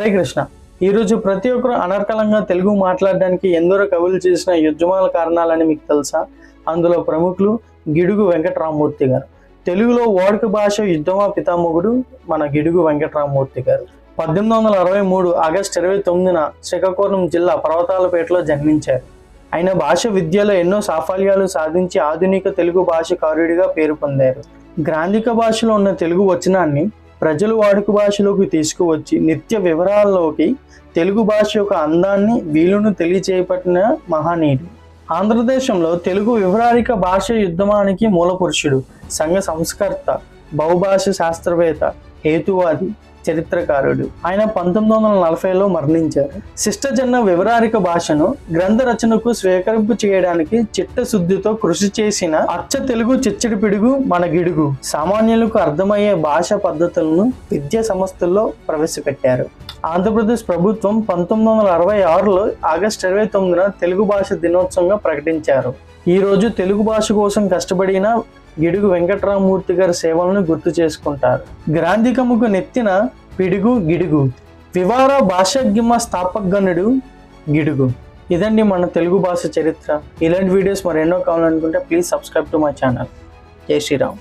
హరే కృష్ణ ఈరోజు ప్రతి ఒక్కరు అనర్కలంగా తెలుగు మాట్లాడడానికి ఎందరో కవులు చేసిన యుద్ధమాల కారణాలని మీకు తెలుసా? అందులో ప్రముఖులు గిడుగు వెంకటరామూర్తి గారు. తెలుగులో వాడుక భాష యుద్ధమా పితామహుడు? మన గిడుగు వెంకటరామూర్తి గారు. పద్దెనిమిది వందల అరవై మూడు ఆగస్టు ఇరవై తొమ్మిదిన శ్రీకాకుళం జిల్లా పర్వతాలపేటలో జన్మించారు. ఆయన భాష విద్యలో ఎన్నో సాఫల్యాలు సాధించి ఆధునిక తెలుగు భాషకారుడిగా పేరు పొందారు. గ్రాంధిక భాషలో ఉన్న తెలుగు వచనాన్ని ప్రజలు వాడుక భాషలోకి తీసుకువచ్చి నిత్య వివరాల్లోకి తెలుగు భాష యొక్క అందాన్ని వీలును తెలియచేపట్టిన మహనీయుడు. ఆంధ్రదేశంలో తెలుగు వివరాలిక భాష యుద్ధమానికి మూలపురుషుడు సంఘ సంస్కర్త బహుభాష శాస్త్రవేత్త హేతువాది చరిత్రకారుడు. ఆయన పంతొమ్మిది వందల నలభైలో మరణించారు. శిష్టజన్న వివరారిక భాషను గ్రంథ రచనకు స్వీకరింపు చేయడానికి చిత్తశుద్ధితో కృషి చేసిన అచ్చ తెలుగు చిచ్చడి పిడుగు మన గిడుగు సామాన్యులకు అర్థమయ్యే భాష పద్ధతులను విద్యా సంస్థల్లో ప్రవేశపెట్టారు. ఆంధ్రప్రదేశ్ ప్రభుత్వం పంతొమ్మిది వందల అరవై ఆరులో ఆగస్టు ఇరవై తొమ్మిదిన తెలుగు భాష దినోత్సవంగా ప్రకటించారు. ఈ రోజు తెలుగు భాష కోసం కష్టపడిన గిడుగు వెంకటరామమూర్తి గారి సేవలను గుర్తు చేసుకుంటారు. గ్రాంధికముకు నెత్తిన పిడుగు గిడుగు వివార భాషాగ్యమ స్థాపకగణుడు గిడుగు. ఇదండి మన తెలుగు భాష చరిత్ర. ఇలాంటి వీడియోస్ మరెన్నో కావాలనుకుంటే please subscribe to my channel జై శ్రీరామ్.